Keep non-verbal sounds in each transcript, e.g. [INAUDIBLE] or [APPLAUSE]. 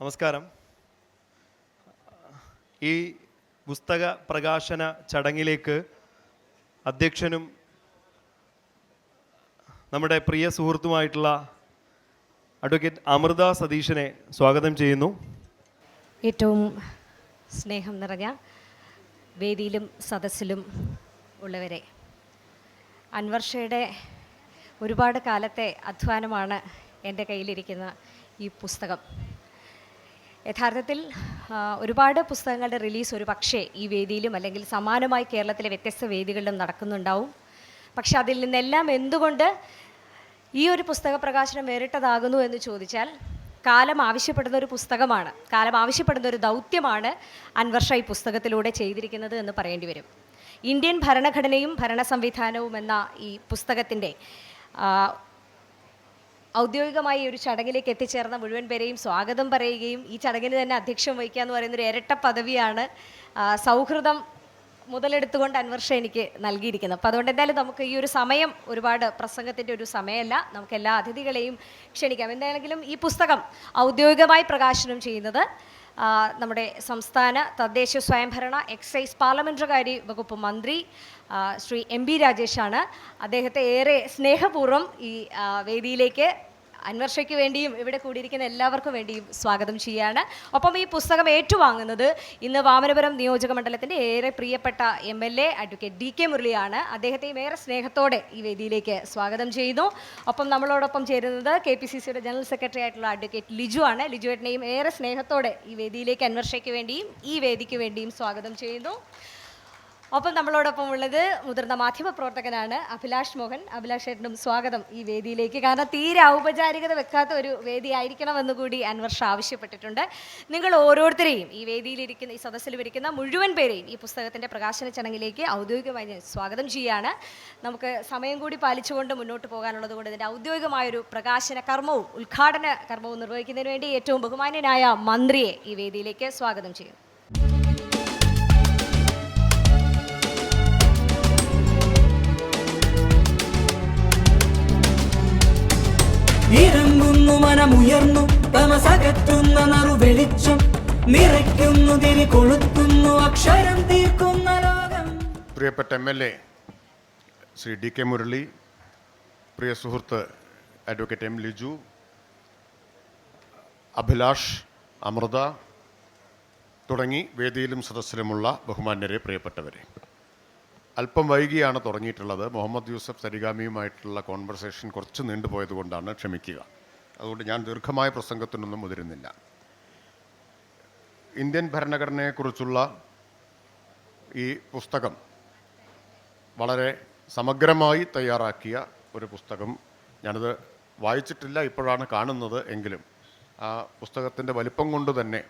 നമസ്കാരം. ഈ പുസ്തക പ്രകാശന ചടങ്ങിലേക്ക് അധ്യക്ഷനും നമ്മുടെ പ്രിയ സുഹൃത്തുമായിട്ടുള്ള അഡ്വക്കേറ്റ് അമൃത സതീശനെ സ്വാഗതം ചെയ്യുന്നു. ഏറ്റവും സ്നേഹം നിറഞ്ഞ വേദിയിലും സദസ്സിലും ഉള്ളവരെ അൻവർഷയുടെ ഒരുപാട് കാലത്തെ അധ്വാനമാണ് എന്റെ കയ്യിലിരിക്കുന്ന ഈ പുസ്തകം. യഥാർത്ഥത്തിൽ ഒരുപാട് പുസ്തകങ്ങളുടെ റിലീസ് ഒരു പക്ഷേ ഈ വേദിയിലും അല്ലെങ്കിൽ സമാനമായി കേരളത്തിലെ വ്യത്യസ്ത വേദികളിലും നടക്കുന്നുണ്ടാവും. പക്ഷെ അതിൽ നിന്നെല്ലാം എന്തുകൊണ്ട് ഈ ഒരു പുസ്തക പ്രകാശനം വേറിട്ടതാകുന്നു എന്ന് ചോദിച്ചാൽ കാലം ആവശ്യപ്പെടുന്ന ഒരു പുസ്തകമാണ് കാലം ആവശ്യപ്പെടുന്ന ഒരു ദൗത്യമാണ് അൻവർഷ ഈ പുസ്തകത്തിലൂടെ ചെയ്തിരിക്കുന്നത് എന്ന് പറയേണ്ടി വരും. ഇന്ത്യൻ ഭരണഘടനയും ഭരണ സംവിധാനവും എന്ന ഈ പുസ്തകത്തിന്റെ ഔദ്യോഗികമായി ഒരു ചടങ്ങിലേക്ക് എത്തിച്ചേർന്ന മുഴുവൻ പേരെയും സ്വാഗതം പറയുകയും ഈ ചടങ്ങിന് തന്നെ അധ്യക്ഷം വഹിക്കുക എന്ന് പറയുന്ന ഒരു ഇരട്ട പദവിയാണ് സൗഹൃദം മുതലെടുത്തുകൊണ്ട് അൻവർഷ എനിക്ക് നൽകിയിരിക്കുന്നത്. അപ്പോൾ അതുകൊണ്ട് എന്തായാലും നമുക്ക് ഈ ഒരു സമയം ഒരുപാട് പ്രസംഗത്തിന്റെ ഒരു സമയമല്ല. നമുക്ക് എല്ലാ അതിഥികളെയും ക്ഷണിക്കാം. എന്തായാലും ഈ പുസ്തകം ഔദ്യോഗികമായി പ്രകാശനം ചെയ്യുന്നത് നമ്മുടെ സംസ്ഥാന തദ്ദേശ സ്വയംഭരണ എക്സൈസ് പാർലമെന്ററി വകുപ്പ് മന്ത്രി ശ്രീ എം ബി രാജേഷാണ്. അദ്ദേഹത്തെ ഏറെ സ്നേഹപൂർവം ഈ വേദിയിലേക്ക് അൻവർഷയ്ക്ക് വേണ്ടിയും ഇവിടെ കൂടിയിരിക്കുന്ന എല്ലാവർക്കും വേണ്ടിയും സ്വാഗതം ചെയ്യുകയാണ്. ഒപ്പം ഈ പുസ്തകം ഏറ്റുവാങ്ങുന്നത് ഇന്ന് വാമനപുരം നിയോജക മണ്ഡലത്തിന്റെ ഏറെ പ്രിയപ്പെട്ട M L A advocate D K മുരളിയാണ്. അദ്ദേഹത്തെയും ഏറെ സ്നേഹത്തോടെ ഈ വേദിയിലേക്ക് സ്വാഗതം ചെയ്യുന്നു. ഒപ്പം നമ്മളോടൊപ്പം ചേരുന്നത് കെ പി സി സിയുടെ ജനറൽ സെക്രട്ടറി ആയിട്ടുള്ള അഡ്വക്കേറ്റ് ലിജു ആണ്. ലിജുവേട്ടനെയും ഏറെ സ്നേഹത്തോടെ ഈ വേദിയിലേക്ക് അൻവർഷയ്ക്ക് വേണ്ടിയും ഈ വേദിക്ക് വേണ്ടിയും സ്വാഗതം ചെയ്യുന്നു. ഒപ്പം നമ്മളോടൊപ്പം ഉള്ളത് മുതിർന്ന മാധ്യമ പ്രവർത്തകനാണ് അഭിലാഷ് മോഹൻ. അഭിലാഷ് ഏട്ടനും സ്വാഗതം ഈ വേദിയിലേക്ക്. കാരണം തീരെ ഔപചാരികത വെക്കാത്ത ഒരു വേദി ആയിരിക്കണമെന്ന് കൂടി അൻവർഷ ആവശ്യപ്പെട്ടിട്ടുണ്ട്. നിങ്ങൾ ഓരോരുത്തരെയും ഈ വേദിയിലിരിക്കുന്ന ഈ സദസ്സിൽ ഇരിക്കുന്ന മുഴുവൻ പേരെയും ഈ പുസ്തകത്തിന്റെ പ്രകാശന ചടങ്ങിലേക്ക് ഔദ്യോഗികമായി ഞാൻ സ്വാഗതം ചെയ്യുകയാണ്. നമുക്ക് സമയം കൂടി പാലിച്ചുകൊണ്ട് മുന്നോട്ട് പോകാനുള്ളത് കൊണ്ട് ഇതിന്റെ ഔദ്യോഗികമായൊരു പ്രകാശന കർമ്മവും ഉദ്ഘാടന കർമ്മവും നിർവഹിക്കുന്നതിന് വേണ്ടി ഏറ്റവും ബഹുമാന്യനായ മന്ത്രിയെ ഈ വേദിയിലേക്ക് സ്വാഗതം ചെയ്യുന്നു ഇറങ്ങുന്നു മനമുയർന്നു തമസകറ്റുന്ന നറു വെളിച്ചം നിറയ്ക്കുന്നു തിരി കൊളുത്തുന്നു അക്ഷരം തീർക്കുന്ന ലോകം. പ്രിയപ്പെട്ട M L A Shri D K Murali പ്രിയ സുഹൃത്ത് അഡ്വക്കേറ്റ് എം ലിജു അഭിലാഷ് അമൃത തുടങ്ങി വേദിയിലും സദസ്സിലുമുള്ള ബഹുമാന്യരെ പ്രിയപ്പെട്ടവരെ. അല്പം വൈകിയാണ് തുടങ്ങിയിട്ടുള്ളത്. മുഹമ്മദ് യൂസഫ് സരിഗാമിയുമായിട്ടുള്ള കോൺവെർസേഷൻ കുറച്ച് നീണ്ടുപോയത് കൊണ്ടാണ് ക്ഷമിക്കുക. അതുകൊണ്ട് ഞാൻ ദീർഘമായ പ്രസംഗത്തിനൊന്നും മുതിരുന്നില്ല. ഇന്ത്യൻ ഭരണഘടനയെക്കുറിച്ചുള്ള ഈ പുസ്തകം വളരെ സമഗ്രമായി തയ്യാറാക്കിയ ഒരു പുസ്തകം. ഞാനത് വായിച്ചിട്ടില്ല ഇപ്പോഴാണ് കാണുന്നത് എങ്കിലും. ആ പുസ്തകത്തിന്റെ വലിപ്പം കൊണ്ട് തന്നെ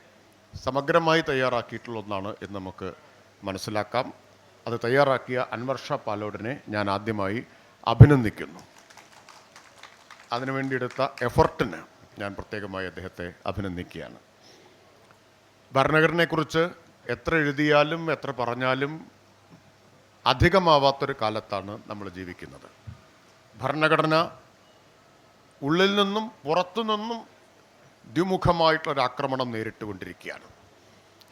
സമഗ്രമായി തയ്യാറാക്കിയിട്ടുള്ള ഒന്നാണ് എന്ന് നമുക്ക് മനസ്സിലാക്കാം. അത് തയ്യാറാക്കിയ അൻവർഷ പാലോടിനെ ഞാൻ ആദ്യമായി അഭിനന്ദിക്കുന്നു. അതിനുവേണ്ടി എടുത്ത എഫർട്ടിന് ഞാൻ പ്രത്യേകമായി അദ്ദേഹത്തെ അഭിനന്ദിക്കുകയാണ്. ഭരണഘടനയെക്കുറിച്ച് എത്ര എഴുതിയാലും എത്ര പറഞ്ഞാലും അധികമാവാത്തൊരു കാലത്താണ് നമ്മൾ ജീവിക്കുന്നത്. ഭരണഘടന ഉള്ളിൽ നിന്നും പുറത്തു നിന്നും ദ്വിമുഖമായിട്ടൊരു ആക്രമണം നേരിട്ടുകൊണ്ടിരിക്കുകയാണ്.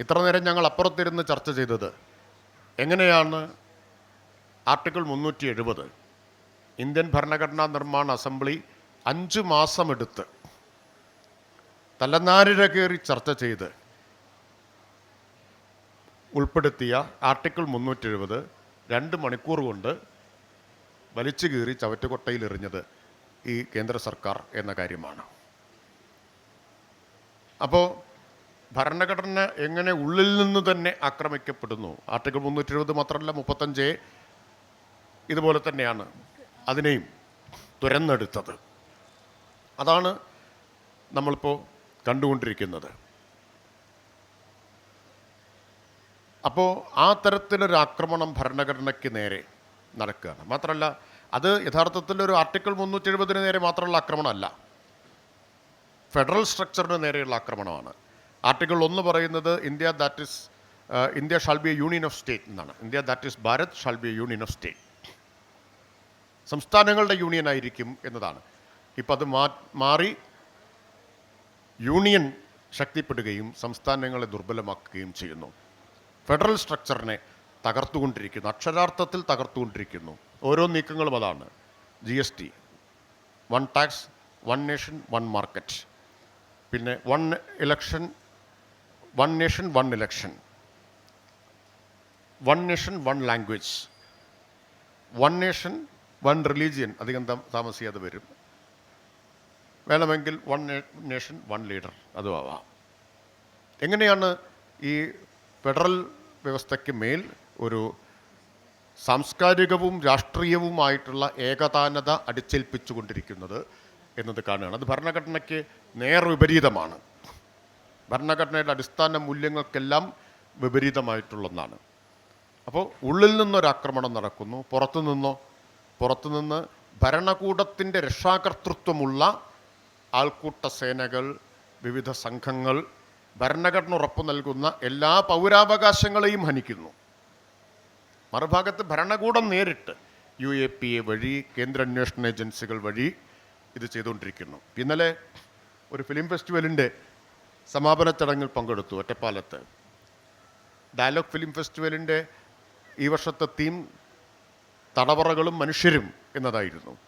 ഇത്ര നേരം ഞങ്ങൾ അപ്പുറത്തിരുന്ന് ചർച്ച ചെയ്തത് എങ്ങനെയാണ് ആർട്ടിക്കിൾ മുന്നൂറ്റി എഴുപത് ഇന്ത്യൻ ഭരണഘടനാ നിർമ്മാണ അസംബ്ലി അഞ്ച് മാസമെടുത്ത് തലനാരിഴ കയറി ചർച്ച ചെയ്ത് ഉൾപ്പെടുത്തിയ ആർട്ടിക്കിൾ മുന്നൂറ്റി എഴുപത് രണ്ട് മണിക്കൂർ കൊണ്ട് വലിച്ചു കീറി ചവറ്റുകൊട്ടയിൽ എറിഞ്ഞത് ഈ കേന്ദ്ര സർക്കാർ എന്ന കാര്യമാണ്. അപ്പോൾ ഭരണഘടന എങ്ങനെ ഉള്ളിൽ നിന്ന് തന്നെ ആക്രമിക്കപ്പെടുന്നു? ആർട്ടിക്കിൾ മുന്നൂറ്റി എഴുപത് മാത്രമല്ല മുപ്പത്തഞ്ച് ഇതുപോലെ തന്നെയാണ് അതിനെയും തുരന്നെടുത്തത്. അതാണ് നമ്മളിപ്പോൾ കണ്ടുകൊണ്ടിരിക്കുന്നത്. അപ്പോൾ ആ തരത്തിലൊരു ആക്രമണം ഭരണഘടനയ്ക്ക് നേരെ നടക്കുകയാണ്. മാത്രമല്ല അത് യഥാർത്ഥത്തിൽ ഒരു ആർട്ടിക്കിൾ മുന്നൂറ്റി എഴുപതിന് നേരെ മാത്രമുള്ള ആക്രമണമല്ല. ഫെഡറൽ സ്ട്രക്ചറിന് നേരെയുള്ള ആക്രമണമാണ്. ആർട്ടിക്കിൾ ഒന്ന് പറയുന്നത് India that is India shall be a union of state എന്നാണ്. India that is Bharat shall be a union of state. സംസ്ഥാനങ്ങളുടെ യൂണിയൻ ആയിരിക്കും എന്നതാണ്. ഇപ്പം അത് മാറി യൂണിയൻ ശക്തിപ്പെടുകയും സംസ്ഥാനങ്ങളെ ദുർബലമാക്കുകയും ചെയ്യുന്നു. ഫെഡറൽ സ്ട്രക്ചറിനെ തകർത്തുകൊണ്ടിരിക്കുന്നു. അക്ഷരാർത്ഥത്തിൽ തകർത്തുകൊണ്ടിരിക്കുന്നു. ഓരോ നീക്കങ്ങളും അതാണ്. G S T one tax one nation one market പിന്നെ one election one nation one election one nation one language one nation one religion അധികം താമസിയാതെ വരും. വേണമെങ്കിൽ വൺ നേഷൻ വൺ ലീഡർ അതും ആവാം. എങ്ങനെയാണ് ഈ ഫെഡറൽ വ്യവസ്ഥയ്ക്ക് മേൽ ഒരു സാംസ്കാരികവും രാഷ്ട്രീയവുമായിട്ടുള്ള ഏകതാനത അടിച്ചേൽപ്പിച്ചുകൊണ്ടിരിക്കുന്നത് എന്നത് കാണുകയാണ്. അത് ഭരണഘടനയ്ക്ക് നേർ വിപരീതമാണ് ഭരണഘടനയുടെ അടിസ്ഥാന മൂല്യങ്ങൾക്കെല്ലാം വിപരീതമായിട്ടുള്ളതാണ് അപ്പോൾ ഉള്ളിൽ നിന്നൊരാക്രമണം നടക്കുന്നു പുറത്തു നിന്നോ പുറത്തു നിന്ന് ഭരണകൂടത്തിന്റെ രക്ഷാകർത്തൃത്വമുള്ള ആൾക്കൂട്ട സേനകൾ വിവിധ സംഘങ്ങൾ ഭരണഘടന ഉറപ്പു നൽകുന്ന എല്ലാ പൗരാവകാശങ്ങളെയും ഹനിക്കുന്നു. മറുഭാഗത്ത് ഭരണകൂടം നേരിട്ട് യു എ പി എ വഴി കേന്ദ്ര അന്വേഷണ ഏജൻസികൾ വഴി ഇത് ചെയ്തുകൊണ്ടിരിക്കുന്നു. ഇന്നലെ ഒരു ഫിലിം ഫെസ്റ്റിവലിന്റെ സമാപന ചടങ്ങിൽ പങ്കെടുത്തു ഒറ്റപ്പാലത്ത്. ഡയലോഗ് ഫിലിം ഫെസ്റ്റിവലിന്റെ ഈ വർഷത്തെ തീം തടവറകളും മനുഷ്യരും എന്നതായിരുന്നു.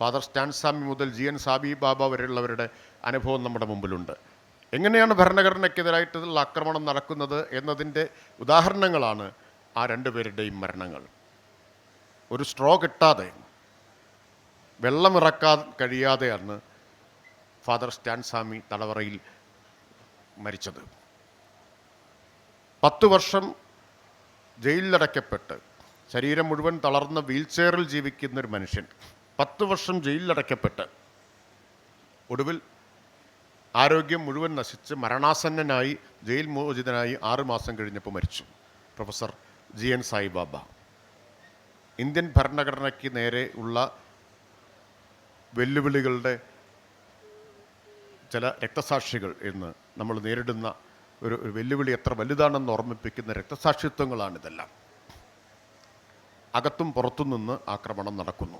ഫാദർ സ്റ്റാൻസ്വാമി മുതൽ ജി എൻ സാബി ബാബ വരെയുള്ളവരുടെ അനുഭവം നമ്മുടെ മുമ്പിലുണ്ട്. എങ്ങനെയാണ് ഭരണഘടനയ്ക്കെതിരായിട്ടുള്ള ആക്രമണം നടക്കുന്നത് എന്നതിന്റെ ഉദാഹരണങ്ങളാണ് ആ രണ്ടുപേരുടെയും മരണങ്ങൾ. ഒരു സ്ട്രോ കിട്ടാതെ വെള്ളമിറക്കാൻ കഴിയാതെയാണ് ഫാദർ സ്റ്റാൻസ്വാമി തടവറയിൽ മരിച്ചത്. പത്ത് വർഷം ജയിലിലടയ്ക്കപ്പെട്ട് ശരീരം മുഴുവൻ തളർന്ന വീൽചെയറിൽ ജീവിക്കുന്ന ഒരു മനുഷ്യൻ പത്ത് വർഷം ജയിലിലടയ്ക്കപ്പെട്ട് ഒടുവിൽ ആരോഗ്യം മുഴുവൻ നശിച്ച് മരണാസന്നനായി ജയിൽ മോചിതനായി ആറുമാസം കഴിഞ്ഞപ്പോൾ മരിച്ചു. Professor G N Saibaba. Indian ഭരണഘടനയ്ക്ക് നേരെ ഉള്ള വെല്ലുവിളികളുടെ ചില രക്തസാക്ഷികൾ എന്ന് നമ്മൾ നേരിടുന്ന ഒരു ഒരു വെല്ലുവിളി എത്ര വലുതാണെന്ന് ഓർമ്മിപ്പിക്കുന്ന രക്തസാക്ഷിത്വങ്ങളാണിതെല്ലാം അകത്തും പുറത്തും നിന്ന് ആക്രമണം നടക്കുന്നു.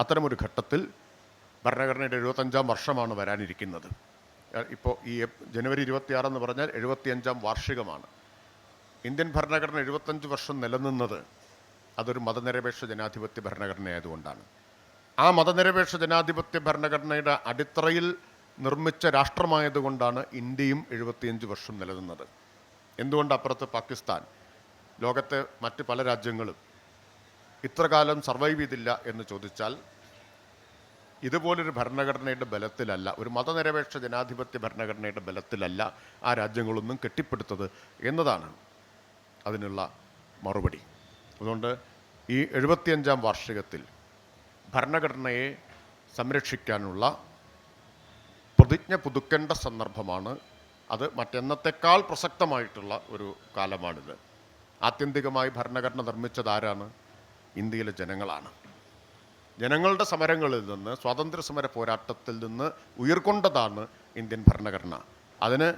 അത്തരമൊരു ഘട്ടത്തിൽ ഭരണഘടനയുടെ എഴുപത്തഞ്ചാം വർഷമാണ് വരാനിരിക്കുന്നത്. ഇപ്പോൾ ഈ ജനുവരി ഇരുപത്തിയാറെന്ന് പറഞ്ഞാൽ എഴുപത്തിയഞ്ചാം വാർഷികമാണ്. ഇന്ത്യൻ ഭരണഘടന എഴുപത്തഞ്ച് വർഷം നിലനിന്നത് അതൊരു മതനിരപേക്ഷ ജനാധിപത്യ ഭരണഘടനയായതുകൊണ്ടാണ്. ആ മതനിരപേക്ഷ ജനാധിപത്യ ഭരണഘടനയുടെ അടിത്തറയിൽ നിർമ്മിച്ച രാഷ്ട്രമായതുകൊണ്ടാണ് ഇന്ത്യയും എഴുപത്തിയഞ്ച് വർഷം നിലനിന്നത്. എന്തുകൊണ്ട് അപ്പുറത്ത് പാകിസ്ഥാൻ ലോകത്തെ മറ്റ് പല രാജ്യങ്ങളും ഇത്രകാലം സർവൈവ് ചെയ്തില്ല എന്ന് ചോദിച്ചാൽ ഇതുപോലൊരു ഭരണഘടനയുടെ ബലത്തിലല്ല ഒരു മതനിരപേക്ഷ ജനാധിപത്യ ഭരണഘടനയുടെ ബലത്തിലല്ല ആ രാജ്യങ്ങളൊന്നും കെട്ടിപ്പടുത്തത് എന്നതാണ് അതിനുള്ള മറുപടി. അതുകൊണ്ട് ഈ എഴുപത്തിയഞ്ചാം വാർഷികത്തിൽ ഭരണഘടനയെ സംരക്ഷിക്കാനുള്ള പ്രതിജ്ഞ പുതുക്കേണ്ട സന്ദർഭമാണ്. അത് മറ്റെന്നത്തെക്കാൾ പ്രസക്തമായിട്ടുള്ള ഒരു കാലമാണിത്. ആത്യന്തികമായി ഭരണഘടന നിർമ്മിച്ചത് ആരാണ്? ഇന്ത്യയിലെ ജനങ്ങളാണ്. ജനങ്ങളുടെ സമരങ്ങളിൽ നിന്ന് സ്വാതന്ത്ര്യ സമര പോരാട്ടത്തിൽ നിന്ന് ഉയർക്കൊണ്ടതാണ് ഇന്ത്യൻ ഭരണഘടന. അതിന്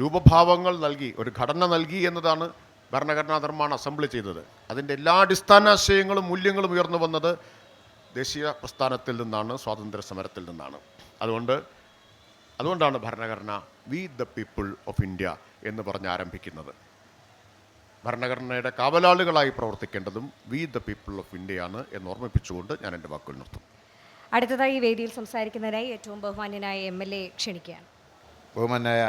രൂപഭാവങ്ങൾ നൽകി ഒരു ഘടന നൽകി എന്നതാണ് ഭരണഘടനാ നിർമ്മാണ അസംബ്ലി ചെയ്തത്. അതിന്റെ എല്ലാ അടിസ്ഥാനാശയങ്ങളും മൂല്യങ്ങളും ഉയർന്നു വന്നത് ദേശീയ പ്രസ്ഥാനത്തിൽ നിന്നാണ് സ്വാതന്ത്ര്യ സമരത്തിൽ നിന്നാണ്. അതുകൊണ്ട് അതുകൊണ്ടാണ് ഭരണഘടന we the people of India എന്ന് പറഞ്ഞ് ആരംഭിക്കുന്നത്. ഭരണഘടനയുടെ കാവലാളുകളായി പ്രവർത്തിക്കേണ്ടതും വി ദ പീപ്പിൾ ഓഫ് ഇന്ത്യയാണ് എന്ന് ഓർമ്മിപ്പിച്ചുകൊണ്ട് ഞാൻ എന്റെ വാക്കുകൾ നിർത്തും അടുത്തതായി ഈ വേദിയിൽ സംസാരിക്കുന്നതിനായി ഏറ്റവും ബഹുമാന്യനായ എം എൽ എ ക്ഷണിക്കുകയാണ്. ബഹുമാനായ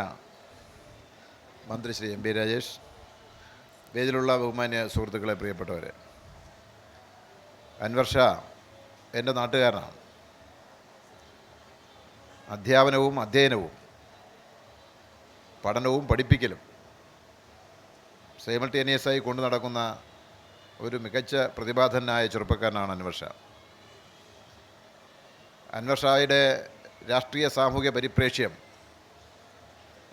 മന്ത്രി ശ്രീ എം പി രാജേഷ് വേദിയിലുള്ള ബഹുമാന്യ സുഹൃത്തുക്കളെ പ്രിയപ്പെട്ടവരെ അൻവർഷ എന്റെ നാട്ടുകാരനാണ്. അധ്യാപനവും അധ്യയനവും പഠനവും പഠിപ്പിക്കലും സൈമൾട്ടേനിയസായി കൊണ്ടു നടക്കുന്ന ഒരു മികച്ച പ്രതിഭാധനായ ചെറുപ്പക്കാരനാണ് അൻവർഷ. അൻവർഷായുടെ രാഷ്ട്രീയ സാമൂഹ്യ പരിപ്രേക്ഷ്യം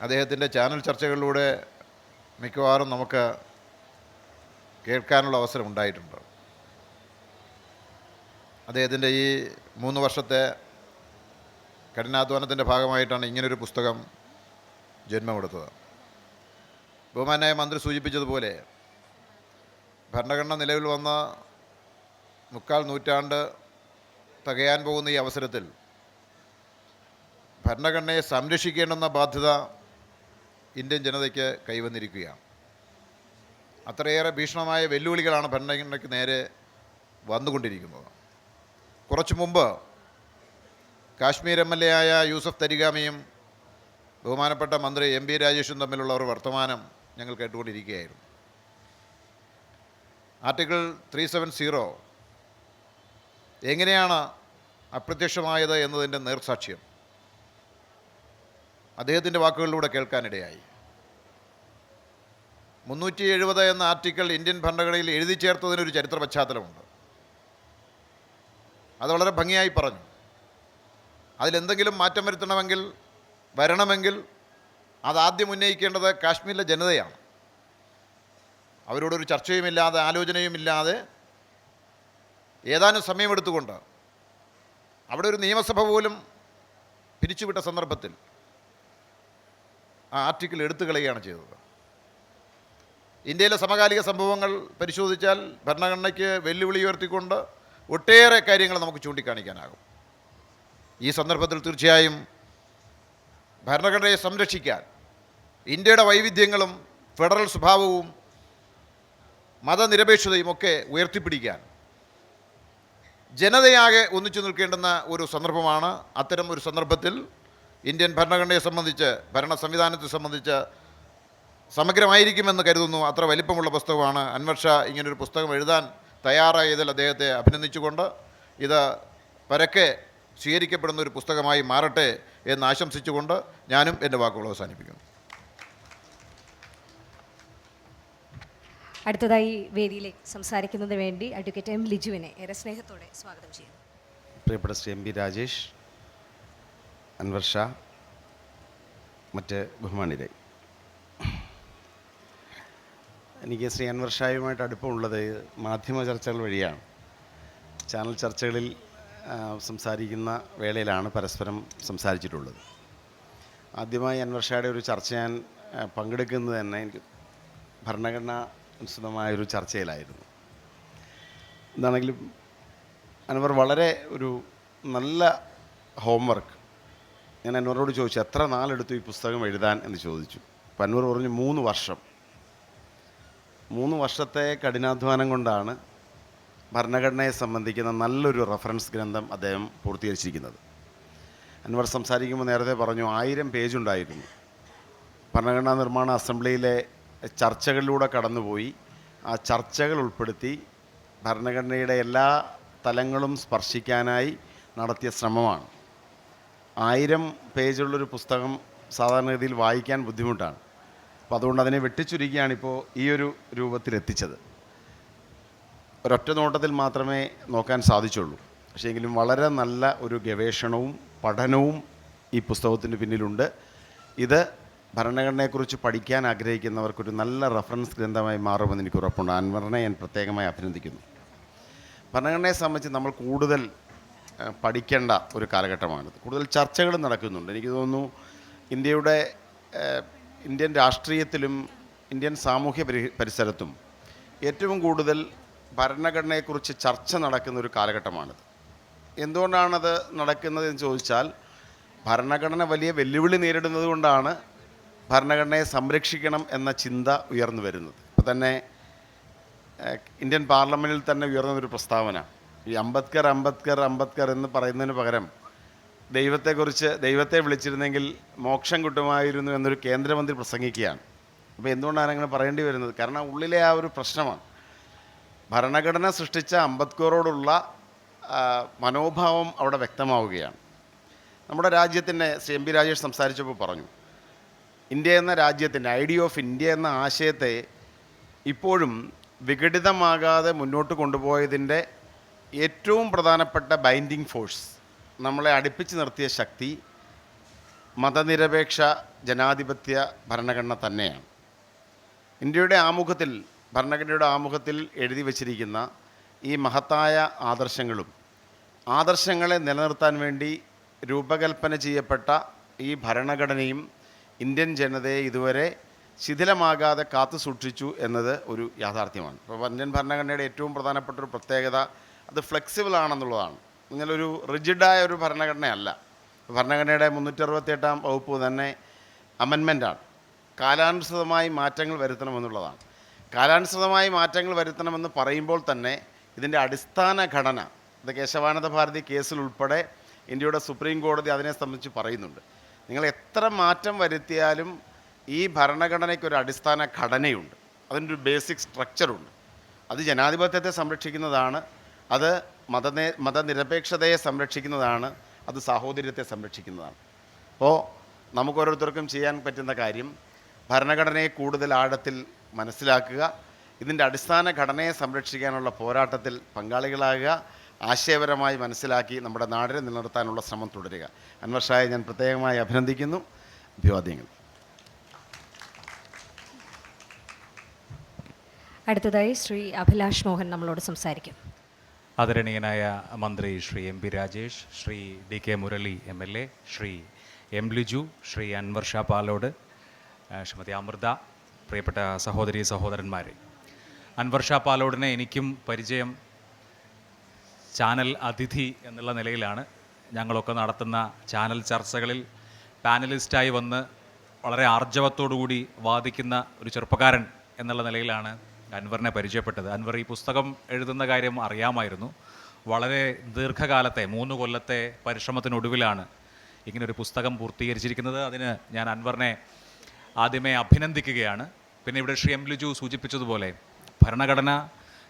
അദ്ദേഹത്തിന്റെ ചാനൽ ചർച്ചകളിലൂടെ മിക്കവാറും നമുക്ക് കേൾക്കാനുള്ള അവസരം ഉണ്ടായിട്ടുണ്ട്. അദ്ദേഹത്തിന്റെ ഈ മൂന്ന് വർഷത്തെ കഠിനാധ്വാനത്തിന്റെ ഭാഗമായിട്ടാണ് ഇങ്ങനൊരു പുസ്തകം ജന്മമെടുത്തത്. ബഹുമാനായ മന്ത്രി സൂചിപ്പിച്ചതുപോലെ ഭരണഘടന നിലവിൽ വന്ന മുക്കാൽ നൂറ്റാണ്ട് തകയാൻ പോകുന്ന ഈ അവസരത്തിൽ ഭരണഘടനയെ സംരക്ഷിക്കേണ്ടെന്ന ബാധ്യത ഇന്ത്യൻ ജനതയ്ക്ക് കൈവന്നിരിക്കുകയാണ്. അത്രയേറെ ഭീഷണമായ വെല്ലുവിളികളാണ് ഭരണഘടനയ്ക്ക് നേരെ വന്നുകൊണ്ടിരിക്കുന്നത്. കുറച്ചു മുമ്പ് കാശ്മീർ എം എൽ എ ആയ യൂസഫ് തരികാമിയും ബഹുമാനപ്പെട്ട മന്ത്രി എം പി രാജേഷും തമ്മിലുള്ള ഒരു വർത്തമാനം ഞങ്ങൾ കേട്ടുകൊണ്ടിരിക്കുകയായിരുന്നു. ആർട്ടിക്കിൾ ത്രീ സെവൻ സീറോ എങ്ങനെയാണ് അപ്രത്യക്ഷമായത് എന്നതിന്റെ നേർസാക്ഷ്യം അദ്ദേഹത്തിന്റെ വാക്കുകളിലൂടെ കേൾക്കാനിടയായി. മുന്നൂറ്റി എഴുപത് എന്ന ആർട്ടിക്കിൾ ഇന്ത്യൻ ഭരണഘടനയിൽ എഴുതി ചേർത്തതിനൊരു ചരിത്ര പശ്ചാത്തലമുണ്ട്. അത് വളരെ ഭംഗിയായി പറഞ്ഞു. അതിലെന്തെങ്കിലും മാറ്റം വരുത്തണമെങ്കിൽ വരണമെങ്കിൽ അതാദ്യം ഉന്നയിക്കേണ്ടത് കാശ്മീരിലെ ജനതയാണ്. അവരോടൊരു ചർച്ചയുമില്ലാതെ ആലോചനയുമില്ലാതെ ഏതാനും സമയമെടുത്തുകൊണ്ട് അവിടെ ഒരു നിയമസഭ പോലും പിരിച്ചുവിട്ട സന്ദർഭത്തിൽ ആ ആർട്ടിക്കിൾ എടുത്തു കളയുകയാണ് ചെയ്തത്. ഇന്ത്യയിലെ സമകാലിക സംഭവങ്ങൾ പരിശോധിച്ചാൽ ഭരണഘടനയ്ക്ക് വെല്ലുവിളി ഉയർത്തിക്കൊണ്ട് ഒട്ടേറെ കാര്യങ്ങൾ നമുക്ക് ചൂണ്ടിക്കാണിക്കാനാകും. ഈ സന്ദർഭത്തിൽ തീർച്ചയായും ഭരണഘടനയെ സംരക്ഷിക്കാൻ ഇന്ത്യയുടെ വൈവിധ്യങ്ങളും ഫെഡറൽ സ്വഭാവവും മതനിരപേക്ഷതയും ഒക്കെ ഉയർത്തിപ്പിടിക്കാൻ ജനതയാകെ ഒന്നിച്ചു നിൽക്കേണ്ടുന്ന ഒരു സന്ദർഭമാണ്. അത്തരം ഒരു സന്ദർഭത്തിൽ ഇന്ത്യൻ ഭരണഘടനയെ സംബന്ധിച്ച് ഭരണ സംവിധാനത്തെ സംബന്ധിച്ച് സമഗ്രമായിരിക്കുമെന്ന് കരുതുന്നു. അത്ര വലിപ്പമുള്ള പുസ്തകമാണ്. അൻവർ ഷാ ഇങ്ങനൊരു പുസ്തകം എഴുതാൻ തയ്യാറായതിൽ അദ്ദേഹത്തെ അഭിനന്ദിച്ചുകൊണ്ട് ഇത് പരക്കെ സ്വീകരിക്കപ്പെടുന്ന ഒരു പുസ്തകമായി മാറട്ടെ എന്ന് ആശംസിച്ചുകൊണ്ട് ഞാനും എന്റെ വാക്കുകൾ അവസാനിപ്പിക്കുന്നു. അടുത്തതായി വേദിയിലേക്ക് സംസാരിക്കുന്നതിന് വേണ്ടി അഡ്വക്കേറ്റ് എം ലിജുവിനെ ഏറെ സ്നേഹത്തോടെ സ്വാഗതം ചെയ്യുന്നു. പ്രിയപ്പെട്ട ശ്രീ എം പി രാജേഷ് അൻവർ ഷാ മറ്റ് ബഹുമാനിരെ എനിക്ക് ശ്രീ അൻവർ ഷായുമായിട്ട് അടുപ്പമുള്ളത് മാധ്യമ ചർച്ചകൾ വഴിയാണ്. ചാനൽ ചർച്ചകളിൽ സംസാരിക്കുന്ന വേളയിലാണ് പരസ്പരം സംസാരിച്ചിട്ടുള്ളത്. ആദ്യമായി അൻവർഷയുടെ ഒരു ചർച്ച ഞാൻ പങ്കെടുക്കുന്നത് തന്നെ എനിക്ക് ഭരണഘടന അനുസൃതമായൊരു ചർച്ചയിലായിരുന്നു. എന്താണെങ്കിലും അൻവർ വളരെ ഒരു നല്ല ഹോംവർക്ക്. ഞാൻ അൻവറോട് ചോദിച്ചു എത്ര നാളെടുത്തു ഈ പുസ്തകം എഴുതാൻ? എന്ന് ചോദിച്ചു. അപ്പം അൻവർ പറഞ്ഞു മൂന്ന് വർഷം. മൂന്ന് വർഷത്തെ കഠിനാധ്വാനം കൊണ്ടാണ് ഭരണഘടനയെ സംബന്ധിക്കുന്ന നല്ലൊരു റഫറൻസ് ഗ്രന്ഥം അദ്ദേഹം പൂർത്തീകരിച്ചിരിക്കുന്നത്. അൻവർ സംസാരിക്കുമ്പോൾ നേരത്തെ പറഞ്ഞു ആയിരം പേജുണ്ടായിരുന്നു. ഭരണഘടനാ നിർമ്മാണ അസംബ്ലിയിലെ ചർച്ചകളിലൂടെ കടന്നുപോയി. ആ ചർച്ചകൾ ഉൾപ്പെടുത്തി ഭരണഘടനയുടെ എല്ലാ തലങ്ങളും സ്പർശിക്കാനായി നടത്തിയ ശ്രമമാണ്. ആയിരം പേജുള്ളൊരു പുസ്തകം സാധാരണഗതിയിൽ വായിക്കാൻ ബുദ്ധിമുട്ടാണ്. അപ്പോൾ അതുകൊണ്ട് അതിനെ വെട്ടിച്ചുരുക്കിയാണ് ഇപ്പോൾ ഈ ഒരു രൂപത്തിലെത്തിച്ചത്. ഒരൊറ്റ നോട്ടത്തിൽ മാത്രമേ നോക്കാൻ സാധിച്ചുള്ളൂ. പക്ഷേ എങ്കിലും വളരെ നല്ല ഒരു ഗവേഷണവും പഠനവും ഈ പുസ്തകത്തിന് പിന്നിലുണ്ട്. ഇത് ഭരണഘടനയെക്കുറിച്ച് പഠിക്കാൻ ആഗ്രഹിക്കുന്നവർക്കൊരു നല്ല റെഫറൻസ് ഗ്രന്ഥമായി മാറുമെന്ന് എനിക്ക് ഉറപ്പുണ്ട്. അൻവറിനെ ഞാൻ പ്രത്യേകമായി അഭിനന്ദിക്കുന്നു. ഭരണഘടനയെ സംബന്ധിച്ച് നമ്മൾ കൂടുതൽ പഠിക്കേണ്ട ഒരു കാലഘട്ടമാണിത്. കൂടുതൽ ചർച്ചകൾ നടക്കുന്നുണ്ട്. എനിക്ക് തോന്നുന്നു ഇന്ത്യയുടെ ഇന്ത്യൻ രാഷ്ട്രീയത്തിലും ഇന്ത്യൻ സാമൂഹ്യ പരിസരത്തും ഏറ്റവും കൂടുതൽ ഭരണഘടനയെക്കുറിച്ച് ചർച്ച നടക്കുന്ന ഒരു കാലഘട്ടമാണിത്. എന്തുകൊണ്ടാണത് നടക്കുന്നത് എന്ന് ചോദിച്ചാൽ ഭരണഘടന വലിയ വെല്ലുവിളി നേരിടുന്നത് കൊണ്ടാണ് ഭരണഘടനയെ സംരക്ഷിക്കണം എന്ന ചിന്ത ഉയർന്നു വരുന്നത്. ഇപ്പോൾ തന്നെ ഇന്ത്യൻ പാർലമെന്റിൽ തന്നെ ഉയർന്ന ഒരു പ്രസ്താവന. ഈ അംബേദ്കർ അംബേദ്കർ അംബേദ്കർ എന്ന് പറയുന്നതിന് പകരം ദൈവത്തെക്കുറിച്ച് ദൈവത്തെ വിളിച്ചിരുന്നെങ്കിൽ മോക്ഷം കിട്ടുമായിരുന്നു എന്നൊരു കേന്ദ്രമന്ത്രി പ്രസംഗിക്കുകയാണ്. അപ്പോൾ എന്തുകൊണ്ടാണ് അങ്ങനെ പറയേണ്ടി വരുന്നത്? കാരണം ഉള്ളിലെ ആ ഒരു പ്രശ്നമാണ്. ഭരണഘടന സൃഷ്ടിച്ച അംബേദ്കറോടുള്ള മനോഭാവം അവിടെ വ്യക്തമാവുകയാണ്. നമ്മുടെ രാജ്യത്തിന്റെ ശ്രീ എം പി രാജേഷ് സംസാരിച്ചപ്പോൾ പറഞ്ഞു ഇന്ത്യ എന്ന രാജ്യത്തിന്റെ ഐഡിയ ഓഫ് ഇന്ത്യ എന്ന ആശയത്തെ ഇപ്പോഴും വിഘടിതമാകാതെ മുന്നോട്ട് കൊണ്ടുപോയതിന്റെ ഏറ്റവും പ്രധാനപ്പെട്ട ബൈൻഡിങ് ഫോഴ്സ് നമ്മളെ അടുപ്പിച്ച് നിർത്തിയ ശക്തി മതനിരപേക്ഷ ജനാധിപത്യ ഭരണഘടന തന്നെയാണ്. ഇന്ത്യയുടെ ആമുഖത്തിൽ ഭരണഘടനയുടെ ആമുഖത്തിൽ എഴുതി വച്ചിരിക്കുന്ന ഈ മഹത്തായ ആദർശങ്ങളും ആദർശങ്ങളെ നിലനിർത്താൻ വേണ്ടി രൂപകൽപ്പന ചെയ്യപ്പെട്ട ഈ ഭരണഘടനയും ഇന്ത്യൻ ജനതയെ ഇതുവരെ ശിഥിലമാകാതെ കാത്തു സൂക്ഷിച്ചു എന്നത് ഒരു യാഥാർത്ഥ്യമാണ്. ഇപ്പോൾ ഇന്ത്യൻ ഭരണഘടനയുടെ ഏറ്റവും പ്രധാനപ്പെട്ട ഒരു പ്രത്യേകത അത് ഫ്ലെക്സിബിൾ ആണെന്നുള്ളതാണ്. ഇങ്ങനൊരു റിജിഡായ ഒരു ഭരണഘടനയല്ല. ഭരണഘടനയുടെ മുന്നൂറ്ററുപത്തിയെട്ടാം വകുപ്പ് തന്നെ അമെൻമെന്റാണ് കാലാനുസൃതമായി മാറ്റങ്ങൾ വരുത്തണമെന്നുള്ളതാണ് കാലാനുസൃതമായി മാറ്റങ്ങൾ വരുത്തണമെന്ന് പറയുമ്പോൾ തന്നെ ഇതിന്റെ അടിസ്ഥാന ഘടന ഇത് കേശവാനന്ദ ഭാരതി കേസിൽ ഉൾപ്പെടെ ഇന്ത്യയുടെ സുപ്രീം കോടതി അതിനെ സംബന്ധിച്ച് പറയുന്നുണ്ട്. നിങ്ങൾ എത്ര മാറ്റം വരുത്തിയാലും ഈ ഭരണഘടനയ്ക്ക് ഒരു അടിസ്ഥാന ഘടനയുണ്ട്. അതിന്റെ ഒരു ബേസിക് സ്ട്രക്ചറുണ്ട്. അത് ജനാധിപത്യത്തെ സംരക്ഷിക്കുന്നതാണ് അത് മതനേ മതനിരപേക്ഷതയെ സംരക്ഷിക്കുന്നതാണ് അത് സാഹോദര്യത്തെ സംരക്ഷിക്കുന്നതാണ്. അപ്പോൾ നമുക്കോരോരുത്തർക്കും ചെയ്യാൻ പറ്റുന്ന കാര്യം ഭരണഘടനയെ കൂടുതൽ ആഴത്തിൽ മനസ്സിലാക്കുക. ഇതിന്റെ അടിസ്ഥാന ഘടനയെ സംരക്ഷിക്കാനുള്ള പോരാട്ടത്തിൽ പങ്കാളികളാകുക. ആശയപരമായി മനസ്സിലാക്കി നമ്മുടെ നാടിനെ നിലനിർത്താനുള്ള ശ്രമം തുടരുക. അൻവർ ഷായെ ഞാൻ പ്രത്യേകമായി അഭിനന്ദിക്കുന്നു. അഭിവാദ്യങ്ങൾ. അടുത്തതായി ശ്രീ അഭിലാഷ് മോഹൻ നമ്മളോട് സംസാരിക്കും. ആദരണീയനായ മന്ത്രി Shri M P Rajesh Shri D K Murali M L A Shri M Liju Shri Anwar Shah Palode Shrimati Amrita പ്രിയപ്പെട്ട സഹോദരി സഹോദരന്മാരെ അൻവർ ഷാ പാലോടിനെ എനിക്കും പരിചയം ചാനൽ അതിഥി എന്നുള്ള നിലയിലാണ്. ഞങ്ങളൊക്കെ നടത്തുന്ന ചാനൽ ചർച്ചകളിൽ പാനലിസ്റ്റായി വന്ന് വളരെ ആർജവത്തോടുകൂടി വാദിക്കുന്ന ഒരു ചെറുപ്പക്കാരൻ എന്നുള്ള നിലയിലാണ് അൻവറിനെ പരിചയപ്പെട്ടത്. അൻവർ ഈ പുസ്തകം എഴുതുന്ന കാര്യം അറിയാമായിരുന്നു. വളരെ ദീർഘകാലത്തെ മൂന്ന് കൊല്ലത്തെ പരിശ്രമത്തിനൊടുവിലാണ് ഇങ്ങനൊരു പുസ്തകം പൂർത്തീകരിച്ചിരിക്കുന്നത്. അതിന് ഞാൻ അൻവറിനെ ആദ്യമേ അഭിനന്ദിക്കുകയാണ്. പിന്നെ ഇവിടെ ശ്രീ എം ലിജു സൂചിപ്പിച്ചതുപോലെ ഭരണഘടന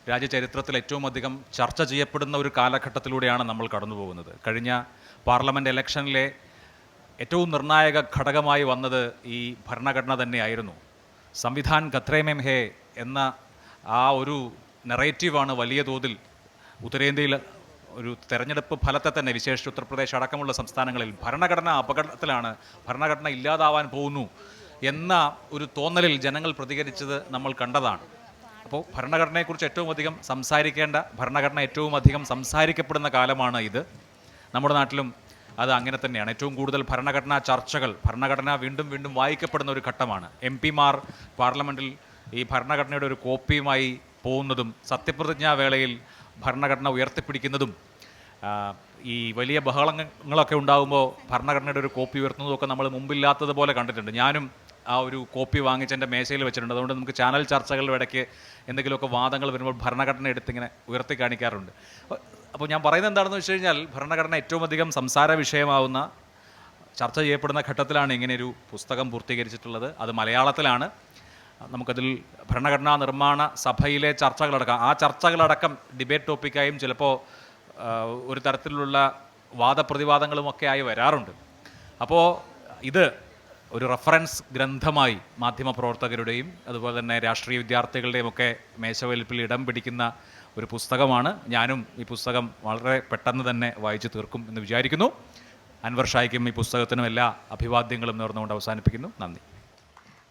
രാജ്യചരിത്രത്തിൽ ഏറ്റവും അധികം ചർച്ച ചെയ്യപ്പെടുന്ന ഒരു കാലഘട്ടത്തിലൂടെയാണ് നമ്മൾ കടന്നു പോകുന്നത് കഴിഞ്ഞ പാർലമെന്റ് ഇലക്ഷനിലെ ഏറ്റവും നിർണായക ഘടകമായി വന്നത് ഈ ഭരണഘടന തന്നെയായിരുന്നു. സംവിധാൻ ഖത്രേമേം ഹേ എന്ന ആ ഒരു നെറേറ്റീവാണ് വലിയ തോതിൽ ഉത്തരേന്ത്യയിൽ ഒരു തെരഞ്ഞെടുപ്പ് ഫലത്തെ തന്നെ വിശേഷിച്ച് ഉത്തർപ്രദേശ് അടക്കമുള്ള സംസ്ഥാനങ്ങളിൽ ഭരണഘടന അപകടത്തിലാണ് ഭരണഘടന ഇല്ലാതാവാൻ പോകുന്നു എന്ന ഒരു തോന്നലിൽ ജനങ്ങൾ പ്രതികരിച്ചത് നമ്മൾ കണ്ടതാണ്. അപ്പോൾ ഭരണഘടനയെക്കുറിച്ച് ഏറ്റവും അധികം സംസാരിക്കേണ്ട ഭരണഘടന ഏറ്റവും അധികം സംസാരിക്കപ്പെടുന്ന കാലമാണ് ഇത്. നമ്മുടെ നാട്ടിലും അത് അങ്ങനെ തന്നെയാണ്. ഏറ്റവും കൂടുതൽ ഭരണഘടനാ ചർച്ചകൾ ഭരണഘടന വീണ്ടും വീണ്ടും വായിക്കപ്പെടുന്ന ഒരു ഘട്ടമാണ്. എം പിമാർ പാർലമെന്റിൽ ഈ ഭരണഘടനയുടെ ഒരു കോപ്പിയുമായി പോകുന്നതും സത്യപ്രതിജ്ഞാ വേളയിൽ ഭരണഘടന ഉയർത്തിപ്പിടിക്കുന്നതും ഈ വലിയ ബഹളങ്ങളൊക്കെ ഉണ്ടാകുമ്പോൾ ഭരണഘടനയുടെ ഒരു കോപ്പി ഉയർത്തുന്നതൊക്കെ നമ്മൾ മുമ്പില്ലാത്തതുപോലെ കണ്ടിട്ടുണ്ട്. ഞാനും ആ ഒരു കോപ്പി വാങ്ങിച്ച് എന്റെ മേശയിൽ വെച്ചിട്ടുണ്ട്. അതുകൊണ്ട് നമുക്ക് ചാനൽ ചർച്ചകളുടെ ഇടയ്ക്ക് എന്തെങ്കിലുമൊക്കെ വാദങ്ങൾ വരുമ്പോൾ ഭരണഘടന എടുത്ത് ഇങ്ങനെ ഉയർത്തി കാണിക്കാറുണ്ട്. അപ്പോൾ ഞാൻ പറയുന്നത് എന്താണെന്ന് വെച്ച് കഴിഞ്ഞാൽ ഭരണഘടന ഏറ്റവും അധികം സംസാര വിഷയമാവുന്ന ചർച്ച ചെയ്യപ്പെടുന്ന ഘട്ടത്തിലാണ് ഇങ്ങനെയൊരു പുസ്തകം പൂർത്തീകരിച്ചിട്ടുള്ളത്. അത് മലയാളത്തിലാണ്. നമുക്കതിൽ ഭരണഘടനാ നിർമ്മാണ സഭയിലെ ചർച്ചകളടക്കം ആ ചർച്ചകളടക്കം ഡിബേറ്റ് ടോപ്പിക്കായും ചിലപ്പോൾ ഒരു തരത്തിലുള്ള വാദപ്രതിവാദങ്ങളുമൊക്കെ ആയി വരാറുണ്ട്. അപ്പോൾ ഇത് ഒരു റഫറൻസ് ഗ്രന്ഥമായി മാധ്യമപ്രവർത്തകരുടെയും അതുപോലെ തന്നെ രാഷ്ട്രീയ വിദ്യാർത്ഥികളുടെയും ഒക്കെ മേശവലിപ്പിൽ ഇടം പിടിക്കുന്ന ഒരു പുസ്തകമാണ്. ഞാനും ഈ പുസ്തകം വളരെ പെട്ടെന്ന് തന്നെ വായിച്ചു തീർക്കും എന്ന് വിചാരിക്കുന്നു. അൻവർ ഷായ്ക്കും ഈ പുസ്തകത്തിനും എല്ലാ അഭിവാദ്യങ്ങളും നേർന്നുകൊണ്ട് അവസാനിപ്പിക്കുന്നു. നന്ദി.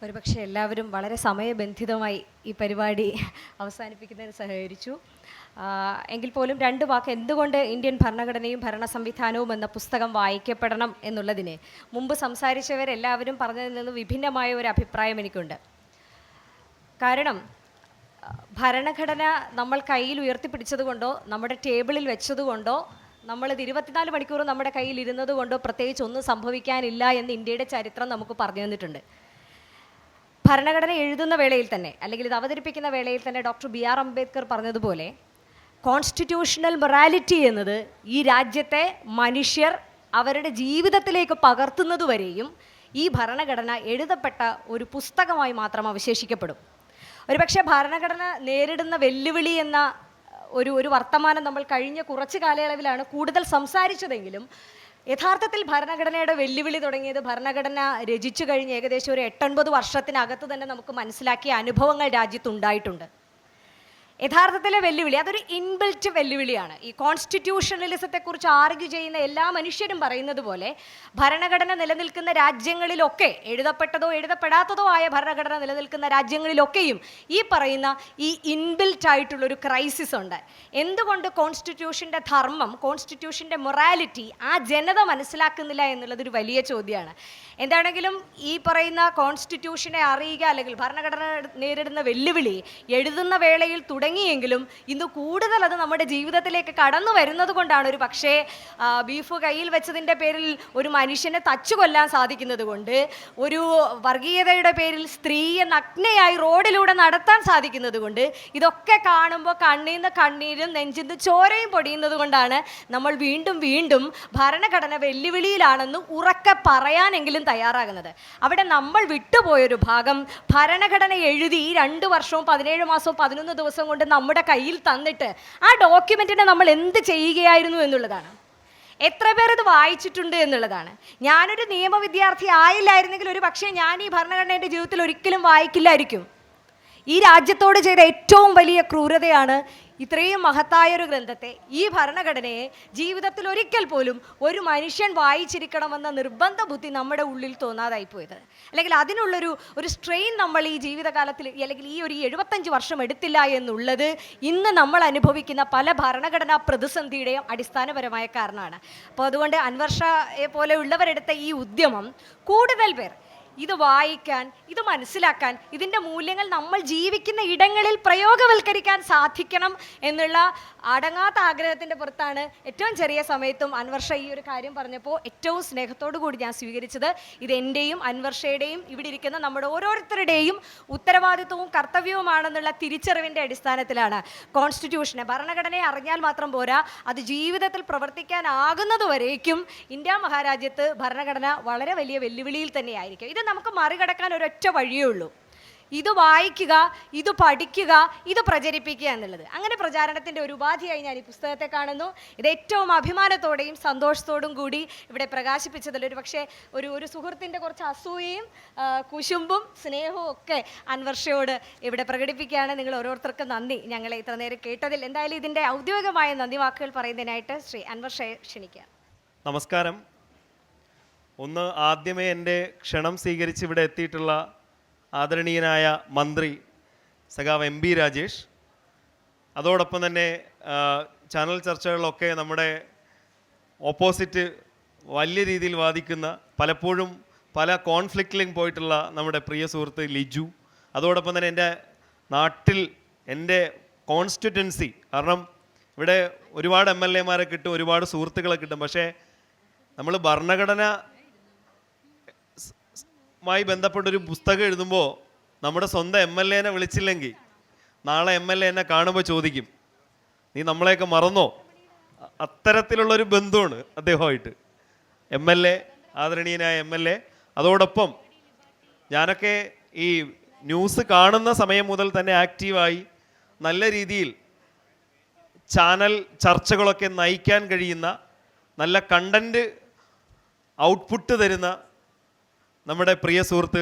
ഒരുപക്ഷെ എല്ലാവരും വളരെ സമയബന്ധിതമായി ഈ പരിപാടി [LAUGHS] അവസാനിപ്പിക്കുന്നതിന് സഹകരിച്ചു. എങ്കിൽ പോലും രണ്ട് വാക്ക് എന്തുകൊണ്ട് ഇന്ത്യൻ ഭരണഘടനയും ഭരണ സംവിധാനവും എന്ന പുസ്തകം വായിക്കപ്പെടണം എന്നുള്ളതിനെ? മുമ്പ് സംസാരിച്ചവരെല്ലാവരും പറഞ്ഞതിൽ നിന്ന് വിഭിന്നമായ ഒരു അഭിപ്രായം എനിക്കുണ്ട്. കാരണം ഭരണഘടന നമ്മൾ കയ്യിൽ ഉയർത്തിപ്പിടിച്ചതുകൊണ്ടോ നമ്മുടെ ടേബിളിൽ വെച്ചതുകൊണ്ടോ നമ്മളിത് ഇരുപത്തിനാല് മണിക്കൂർ നമ്മുടെ കയ്യിൽ ഇരുന്നത് കൊണ്ടോ പ്രത്യേകിച്ച് ഒന്നും സംഭവിക്കാനില്ല എന്ന് ഇന്ത്യയുടെ ചരിത്രം നമുക്ക് പറഞ്ഞു തന്നിട്ടുണ്ട്. ഭരണഘടന എഴുതുന്ന വേളയിൽ തന്നെ അല്ലെങ്കിൽ ഇത് അവതരിപ്പിക്കുന്ന വേളയിൽ തന്നെ ഡോക്ടർ ബി ആർ അംബേദ്കർ പറഞ്ഞതുപോലെ കോൺസ്റ്റിറ്റ്യൂഷണൽ മൊറാലിറ്റി എന്നത് ഈ രാജ്യത്തെ മനുഷ്യർ അവരുടെ ജീവിതത്തിലേക്ക് പകർത്തുന്നതുവരെയും ഈ ഭരണഘടന എഴുതപ്പെട്ട ഒരു പുസ്തകമായി മാത്രം അവശേഷിക്കപ്പെടും. ഒരുപക്ഷെ ഭരണഘടന നേരിടുന്ന വെല്ലുവിളി എന്ന ഒരു ഒരു വർത്തമാനം നമ്മൾ കഴിഞ്ഞ കുറച്ച് കാലയളവിലാണ് കൂടുതൽ സംസാരിച്ചതെങ്കിലും യഥാർത്ഥത്തിൽ ഭരണഘടനയുടെ വെല്ലുവിളി തുടങ്ങിയത് ഭരണഘടന രചിച്ചു കഴിഞ്ഞ് ഏകദേശം ഒരു എട്ടൊൻപത് വർഷത്തിനകത്ത് തന്നെ നമുക്ക് മനസ്സിലാക്കിയ അനുഭവങ്ങൾ രാജ്യത്തുണ്ടായിട്ടുണ്ട് യഥാർത്ഥത്തിലെ വെല്ലുവിളി അതൊരു ഇൻബിൽറ്റ് വെല്ലുവിളിയാണ്. ഈ കോൺസ്റ്റിറ്റ്യൂഷണലിസത്തെക്കുറിച്ച് ആർഗ്യൂ ചെയ്യുന്ന എല്ലാ മനുഷ്യരും പറയുന്നത് പോലെ ഭരണഘടന നിലനിൽക്കുന്ന രാജ്യങ്ങളിലൊക്കെ എഴുതപ്പെട്ടതോ എഴുതപ്പെടാത്തതോ ആയ ഭരണഘടന നിലനിൽക്കുന്ന രാജ്യങ്ങളിലൊക്കെയും ഈ പറയുന്ന ഈ ഇൻബിൽറ്റ് ആയിട്ടുള്ളൊരു ക്രൈസിസ് ഉണ്ട്. എന്തുകൊണ്ട് കോൺസ്റ്റിറ്റ്യൂഷന്റെ ധർമ്മം കോൺസ്റ്റിറ്റ്യൂഷന്റെ മൊറാലിറ്റി ആ ജനത മനസ്സിലാക്കുന്നില്ല എന്നുള്ളതൊരു വലിയ ചോദ്യമാണ് എന്താണെങ്കിലും ഈ പറയുന്ന കോൺസ്റ്റിറ്റ്യൂഷനെ അറിയുക അല്ലെങ്കിൽ ഭരണഘടന നേരിടുന്ന വെല്ലുവിളി എഴുതുന്ന വേളയിൽ തുടരുക തുടങ്ങിയെങ്കിലും ഇന്ന് കൂടുതൽ അത് നമ്മുടെ ജീവിതത്തിലേക്ക് കടന്നു വരുന്നത് കൊണ്ടാണ് ഒരു പക്ഷേ ബീഫ് കയ്യിൽ വെച്ചതിന്റെ പേരിൽ ഒരു മനുഷ്യനെ തച്ചു കൊല്ലാൻ സാധിക്കുന്നത് കൊണ്ട് ഒരു വർഗീയതയുടെ പേരിൽ സ്ത്രീയെ നഗ്നയായി റോഡിലൂടെ നടത്താൻ സാധിക്കുന്നത് കൊണ്ട് ഇതൊക്കെ കാണുമ്പോൾ കണ്ണീന്ന് കണ്ണീരും നെഞ്ചിന്ന് ചോരയും പൊടിയുന്നത് കൊണ്ടാണ് നമ്മൾ വീണ്ടും വീണ്ടും ഭരണഘടന വെല്ലുവിളിയിലാണെന്ന് ഉറക്കെ പറയാനെങ്കിലും തയ്യാറാകുന്നത്. അവിടെ നമ്മൾ വിട്ടുപോയൊരു ഭാഗം ഭരണഘടന എഴുതി രണ്ട് വർഷവും പതിനേഴ് മാസവും പതിനൊന്ന് ദിവസം നമ്മുടെ കയ്യിൽ തന്നിട്ട് ആ ഡോക്യുമെന്റിനെ നമ്മൾ എന്ത് ചെയ്യുകയായിരുന്നു എന്നുള്ളതാണ്. എത്ര പേർ ഇത് വായിച്ചിട്ടുണ്ട് എന്നുള്ളതാണ്. ഞാനൊരു നിയമ വിദ്യാർത്ഥി ആയില്ലായിരുന്നെങ്കിൽ ഒരു പക്ഷേ ഞാൻ ഈ ഭരണഘടനയുടെ ജീവിതത്തിൽ ഒരിക്കലും വായിക്കില്ലായിരിക്കും. ഈ രാജ്യത്തോട് ചെയ്ത ഏറ്റവും വലിയ ക്രൂരതയാണ് ഇത്രയും മഹത്തായ ഒരു ഗ്രന്ഥത്തെ ഈ ഭരണഘടനയെ ജീവിതത്തിൽ ഒരിക്കൽ പോലും ഒരു മനുഷ്യൻ വായിച്ചിരിക്കണമെന്ന നിർബന്ധ ബുദ്ധി നമ്മുടെ ഉള്ളിൽ തോന്നാതായി പോയത് അല്ലെങ്കിൽ അതിനുള്ളൊരു ഒരു സ്ട്രെയിൻ നമ്മൾ ഈ ജീവിതകാലത്തിൽ അല്ലെങ്കിൽ ഈ ഒരു എഴുപത്തഞ്ച് വർഷം എടുത്തില്ല എന്നുള്ളത് ഇന്ന് നമ്മൾ അനുഭവിക്കുന്ന പല ഭരണഘടനാ പ്രതിസന്ധിയുടെയും അടിസ്ഥാനപരമായ കാരണമാണ്. അപ്പോൾ അതുകൊണ്ട് അൻവർഷയെ പോലെ പോലെയുള്ളവരെടുത്ത ഈ ഉദ്യമം കൂടുതൽ പേർ ഇത് വായിക്കാൻ ഇത് മനസ്സിലാക്കാൻ ഇതിന്റെ മൂല്യങ്ങൾ നമ്മൾ ജീവിക്കുന്ന ഇടങ്ങളിൽ പ്രയോഗവൽക്കരിക്കാൻ സാധിക്കണം എന്നുള്ള അടങ്ങാത്ത ആഗ്രഹത്തിന്റെ പുറത്താണ് ഏറ്റവും ചെറിയ സമയത്തും അൻവർഷ ഈ ഒരു കാര്യം പറഞ്ഞപ്പോൾ ഏറ്റവും സ്നേഹത്തോടു കൂടി ഞാൻ സ്വീകരിച്ചത്. ഇത് എന്റെയും അൻവർഷയുടെയും ഇവിടെ ഇരിക്കുന്ന നമ്മുടെ ഓരോരുത്തരുടെയും ഉത്തരവാദിത്വവും കർത്തവ്യവുമാണെന്നുള്ള തിരിച്ചറിവിന്റെ അടിസ്ഥാനത്തിലാണ് കോൺസ്റ്റിറ്റ്യൂഷനെ. ഭരണഘടനയെ അറിഞ്ഞാൽ മാത്രം പോരാ അത് ജീവിതത്തിൽ പ്രവർത്തിക്കാനാകുന്നതുവരേക്കും ഇന്ത്യ മഹാരാജ്യത്ത് ഭരണഘടന വളരെ വലിയ വെല്ലുവിളിയിൽ തന്നെയായിരിക്കും. ഇത് നമുക്ക് മറികടക്കാൻ ഒരൊറ്റ വഴിയേ ഉള്ളൂ. ഇത് വായിക്കുക ഇത് പഠിക്കുക ഇത് പ്രചരിപ്പിക്കുക എന്നുള്ളത്. അങ്ങനെ പ്രചാരണത്തിന്റെ ഒരു ഉപാധിയായി ഞാൻ ഈ പുസ്തകത്തെ കാണുന്നു. ഇത് ഏറ്റവും അഭിമാനത്തോടെയും സന്തോഷത്തോടും കൂടി ഇവിടെ പ്രകാശിപ്പിച്ചതിൽ ഒരു പക്ഷേ ഒരു ഒരു സുഹൃത്തിന്റെ കുറച്ച് അസൂയയും കുശുമ്പും സ്നേഹവും ഒക്കെ അൻവർഷയോട് ഇവിടെ പ്രകടിപ്പിക്കുകയാണ്. നിങ്ങൾ ഓരോരുത്തർക്കും നന്ദി. ഞങ്ങളെ ഇത്ര നേരം കേട്ടതിൽ എന്തായാലും ഇതിന്റെ ഔദ്യോഗികമായ നന്ദി വാക്കുകൾ പറയുന്നതിനായിട്ട് ശ്രീ അൻവർഷയെ ക്ഷണിക്കാം. നമസ്കാരം. ഒന്ന് ആദ്യമേ എന്റെ ക്ഷണം സ്വീകരിച്ച് ഇവിടെ എത്തിയിട്ടുള്ള ആദരണീയനായ മന്ത്രി സഖാവ് എം ബി രാജേഷ്. അതോടൊപ്പം തന്നെ ചാനൽ ചർച്ചകളിലൊക്കെ നമ്മുടെ ഓപ്പോസിറ്റ് വലിയ രീതിയിൽ വാദിക്കുന്ന പലപ്പോഴും പല കോൺഫ്ലിക്റ്റിലും പോയിട്ടുള്ള നമ്മുടെ പ്രിയ സുഹൃത്ത് ലിജു. അതോടൊപ്പം തന്നെ എന്റെ നാട്ടിൽ എന്റെ കോൺസ്റ്റിറ്റ്വൻസി കാരണം ഇവിടെ ഒരുപാട് എം എൽ എമാരെ കിട്ടും ഒരുപാട് സുഹൃത്തുക്കളെ കിട്ടും. പക്ഷേ നമ്മൾ ഭരണഘടന മായി ബന്ധപ്പെട്ടൊരു പുസ്തകം എഴുതുമ്പോൾ നമ്മുടെ സ്വന്തം എം എൽ എനെ വിളിച്ചില്ലെങ്കിൽ നാളെ എം എൽ എ എന്നെ കാണുമ്പോൾ ചോദിക്കും നീ നമ്മളെയൊക്കെ മറന്നോ? അത്തരത്തിലുള്ളൊരു ബന്ധമാണ് അദ്ദേഹമായിട്ട്. എം എൽ എ ആദരണീയനായ എം എൽ എ. അതോടൊപ്പം ഞാനൊക്കെ ഈ ന്യൂസ് കാണുന്ന സമയം മുതൽ തന്നെ ആക്റ്റീവായി നല്ല രീതിയിൽ ചാനൽ ചർച്ചകളൊക്കെ നയിക്കാൻ കഴിയുന്ന നല്ല കണ്ടന്റ് ഔട്ട്പുട്ട് തരുന്ന നമ്മുടെ പ്രിയ സുഹൃത്ത്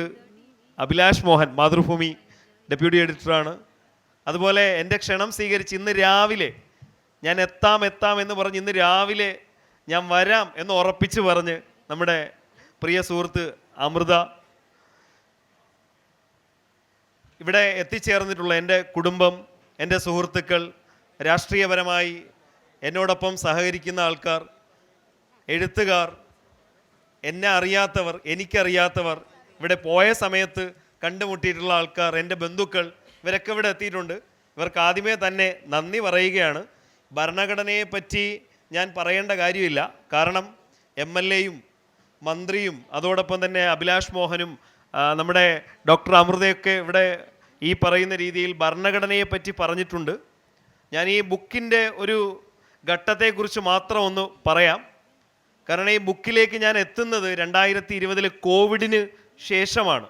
അഭിലാഷ് മോഹൻ മാതൃഭൂമി ഡെപ്യൂട്ടി എഡിറ്ററാണ്. അതുപോലെ എന്റെ ക്ഷണം സ്വീകരിച്ച് ഇന്ന് രാവിലെ ഞാൻ എത്താം എത്താം എന്ന് പറഞ്ഞ് ഇന്ന് രാവിലെ ഞാൻ വരാം എന്ന് ഉറപ്പിച്ച് പറഞ്ഞ് നമ്മുടെ പ്രിയ സുഹൃത്ത് അമൃത ഇവിടെ എത്തിച്ചേർന്നിട്ടുള്ള എന്റെ കുടുംബം എന്റെ സുഹൃത്തുക്കൾ രാഷ്ട്രീയപരമായി എന്നോടൊപ്പം സഹകരിക്കുന്ന ആൾക്കാർ എഴുത്തുകാർ എന്നെ അറിയാത്തവർ എനിക്കറിയാത്തവർ ഇവിടെ പോയ സമയത്ത് കണ്ടുമുട്ടിയിട്ടുള്ള ആൾക്കാർ എന്റെ ബന്ധുക്കൾ ഇവരൊക്കെ ഇവിടെ എത്തിയിട്ടുണ്ട്. ഇവർക്ക് ആദ്യമേ തന്നെ നന്ദി പറയുകയാണ്. ഭരണഘടനയെ പറ്റി ഞാൻ പറയേണ്ട കാര്യമില്ല. കാരണം എം എൽ എയും മന്ത്രിയും അതോടൊപ്പം തന്നെ അഭിലാഷ് മോഹനും നമ്മുടെ ഡോക്ടർ അമൃതയൊക്കെ ഇവിടെ ഈ പറയുന്ന രീതിയിൽ ഭരണഘടനയെ പറ്റി പറഞ്ഞിട്ടുണ്ട്. ഞാൻ ഈ ബുക്കിന്റെ ഒരു ഘട്ടത്തെക്കുറിച്ച് മാത്രം ഒന്ന് പറയാം. കാരണം ഈ ബുക്കിലേക്ക് ഞാൻ എത്തുന്നത് രണ്ടായിരത്തി ഇരുപതിൽ കോവിഡിന് ശേഷമാണ്.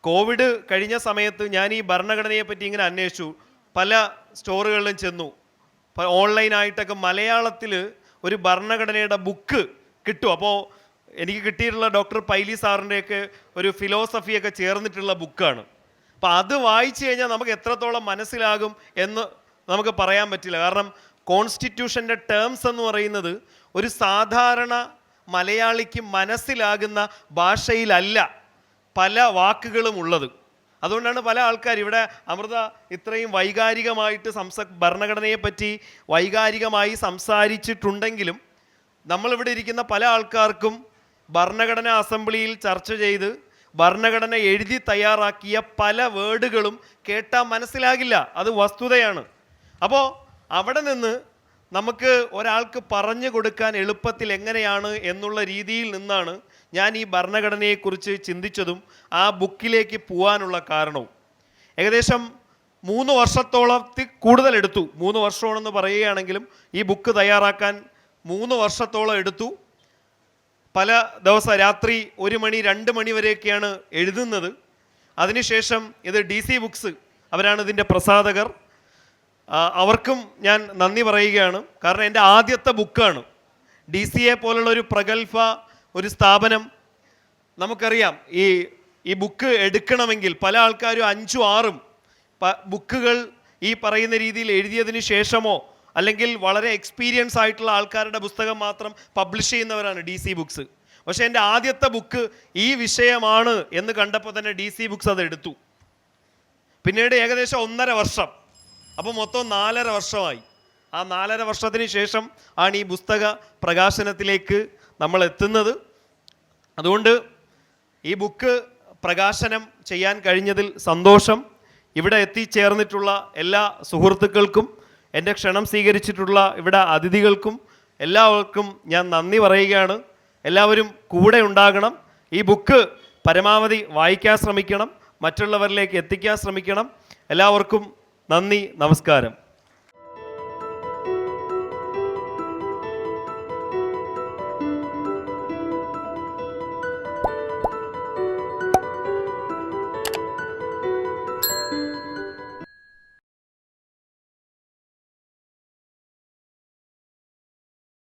കോവിഡ് കഴിഞ്ഞ സമയത്ത് ഞാൻ ഈ ഭരണഘടനയെ പറ്റി ഇങ്ങനെ അന്വേഷിച്ചു. പല സ്റ്റോറുകളിലും ചെന്നു. ഓൺലൈനായിട്ടൊക്കെ മലയാളത്തിൽ ഒരു ഭരണഘടനയുടെ ബുക്ക് കിട്ടും. അപ്പോൾ എനിക്ക് കിട്ടിയിട്ടുള്ള ഡോക്ടർ പൈലി സാറിന്റെയൊക്കെ ഒരു ഫിലോസഫിയൊക്കെ ചേർന്നിട്ടുള്ള ബുക്കാണ്. അപ്പോൾ അത് വായിച്ചു കഴിഞ്ഞാൽ നമുക്ക് എത്രത്തോളം മനസ്സിലാകും എന്ന് നമുക്ക് പറയാൻ പറ്റില്ല. കാരണം കോൺസ്റ്റിറ്റ്യൂഷന്റെ ടേംസ് എന്ന് പറയുന്നത് ഒരു സാധാരണ മലയാളിക്ക് മനസ്സിലാകുന്ന ഭാഷയിലല്ല പല വാക്കുകളും ഉള്ളത്. അതുകൊണ്ടാണ് പല ആൾക്കാർ ഇവിടെ അമൃത ഇത്രയും വൈകാരികമായിട്ട് സംസ ഭരണഘടനയെപ്പറ്റി വൈകാരികമായി സംസാരിച്ചിട്ടുണ്ടെങ്കിലും നമ്മളിവിടെ ഇരിക്കുന്ന പല ആൾക്കാർക്കും ഭരണഘടന അസംബ്ലിയിൽ ചർച്ച ചെയ്ത് ഭരണഘടന എഴുതി തയ്യാറാക്കിയ പല വേർഡുകളും കേട്ടാൽ മനസ്സിലാകില്ല. അത് വസ്തുതയാണ്. അപ്പോൾ അവിടെ നിന്ന് നമുക്ക് ഒരാൾക്ക് പറഞ്ഞു കൊടുക്കാൻ എളുപ്പത്തിൽ എങ്ങനെയാണ് എന്നുള്ള രീതിയിൽ നിന്നാണ് ഞാൻ ഈ ഭരണഘടനയെക്കുറിച്ച് ചിന്തിച്ചതും ആ ബുക്കിലേക്ക് പോകാനുള്ള കാരണവും. ഏകദേശം മൂന്ന് വർഷത്തോളത്തിൽ കൂടുതൽ എടുത്തു. മൂന്ന് വർഷമാണെന്ന് പറയുകയാണെങ്കിലും ഈ ബുക്ക് തയ്യാറാക്കാൻ മൂന്ന് വർഷത്തോളം എടുത്തു. പല ദിവസം രാത്രി ഒരു മണി രണ്ട് മണി വരെയൊക്കെയാണ് എഴുതുന്നത്. അതിനുശേഷം ഇത് ഡി സി ബുക്സ് അവരാണ് ഇതിന്റെ പ്രസാധകർ. അവർക്കും ഞാൻ നന്ദി പറയുകയാണ്. കാരണം എന്റെ ആദ്യത്തെ ബുക്കാണ്. ഡി സി എ പോലുള്ള ഒരു പ്രഗത്ഭ ഒരു സ്ഥാപനം. നമുക്കറിയാം ഈ ഈ ബുക്ക് എടുക്കണമെങ്കിൽ പല ആൾക്കാരും അഞ്ചും ആറും ബുക്കുകൾ ഈ പറയുന്ന രീതിയിൽ എഴുതിയതിന് ശേഷമോ അല്ലെങ്കിൽ വളരെ എക്സ്പീരിയൻസ് ആയിട്ടുള്ള ആൾക്കാരുടെ പുസ്തകം മാത്രം പബ്ലിഷ് ചെയ്യുന്നവരാണ് ഡി സി ബുക്സ്. പക്ഷേ എന്റെ ആദ്യത്തെ ബുക്ക് ഈ വിഷയമാണ് എന്ന് കണ്ടപ്പോൾ തന്നെ ഡി സി ബുക്സ് അത് എടുത്തു. പിന്നീട് ഏകദേശം ഒന്നര വർഷം. അപ്പോൾ മൊത്തം നാലര വർഷമായി. ആ നാലര വർഷത്തിന് ശേഷം ആണ് ഈ പുസ്തക പ്രകാശനത്തിലേക്ക് നമ്മൾ എത്തുന്നത്. അതുകൊണ്ട് ഈ ബുക്ക് പ്രകാശനം ചെയ്യാൻ കഴിഞ്ഞതിൽ സന്തോഷം. ഇവിടെ എത്തിച്ചേർന്നിട്ടുള്ള എല്ലാ സുഹൃത്തുക്കൾക്കും എന്റെ ക്ഷണം സ്വീകരിച്ചിട്ടുള്ള ഇവിടെ അതിഥികൾക്കും എല്ലാവർക്കും ഞാൻ നന്ദി പറയുകയാണ്. എല്ലാവരും കൂടെ ഉണ്ടാകണം. ഈ ബുക്ക് പരമാവധി വായിക്കാൻ ശ്രമിക്കണം. മറ്റുള്ളവരിലേക്ക് എത്തിക്കാൻ ശ്രമിക്കണം. എല്ലാവർക്കും നന്ദി നമസ്കാരം.